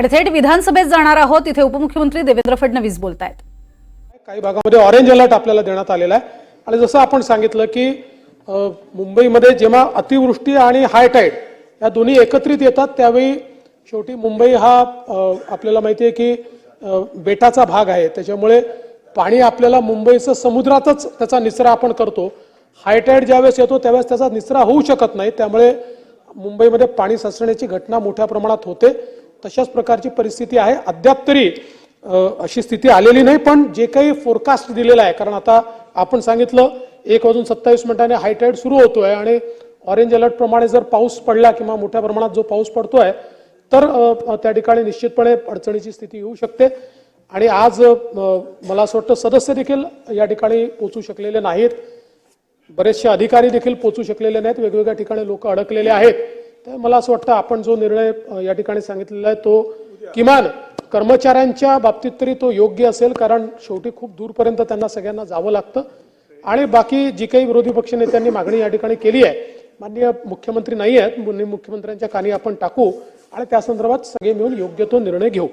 आणि थेट विधानसभेत जाणार आहोत. तिथे उपमुख्यमंत्री देवेंद्र फडणवीस बोलत आहेत काही भागामध्ये ऑरेंज अलर्ट आपल्याला देण्यात आलेला आहे. आणि जसं आपण सांगितलं की मुंबईमध्ये जेव्हा अतिवृष्टी आणि हाय टाईड या दोन्ही एकत्रित येतात त्यावेळी शेवटी मुंबई हा आपल्याला माहिती आहे की बेटाचा भाग आहे. त्याच्यामुळे पाणी आपल्याला मुंबईचं समुद्रातच त्याचा निचरा आपण करतो. हाय टाईड ज्यावेळेस येतो त्यावेळेस त्याचा निचरा होऊ शकत नाही. त्यामुळे मुंबईमध्ये पाणी साचण्याची घटना मोठ्या प्रमाणात होते. तशाच प्रकारची परिस्थिती आहे. अद्याप तरी अशी स्थिती आलेली नाही पण जे काही फोरकास्ट दिलेलं आहे कारण आता आपण सांगितलं एक वाजून सत्तावीस मिनिटांनी हायटाईड सुरू होतोय आणि ऑरेंज अलर्ट प्रमाणे जर पाऊस पडला किंवा मोठ्या प्रमाणात जो पाऊस पडतोय तर त्या ठिकाणी निश्चितपणे अडचणीची स्थिती येऊ शकते. आणि आज मला असं वाटतं सदस्य देखील या ठिकाणी पोचू शकलेले नाहीत. बरेचसे अधिकारी देखील पोचू शकलेले नाहीत. वेगवेगळ्या ठिकाणी लोक अडकलेले आहेत. तर मला असं वाटतं आपण जो निर्णय या ठिकाणी सांगितलेला आहे तो किमान कर्मचाऱ्यांच्या बाबतीत तरी तो योग्य असेल कारण शेवटी खूप दूरपर्यंत त्यांना सगळ्यांना जावं लागतं. आणि बाकी जी काही विरोधी पक्ष नेत्यांनी मागणी या ठिकाणी केली आहे माननीय मुख्यमंत्री नाही आहेत मुख्यमंत्र्यांच्या कानी आपण टाकू आणि त्या संदर्भात सगळे मिळून योग्य तो निर्णय घेऊ.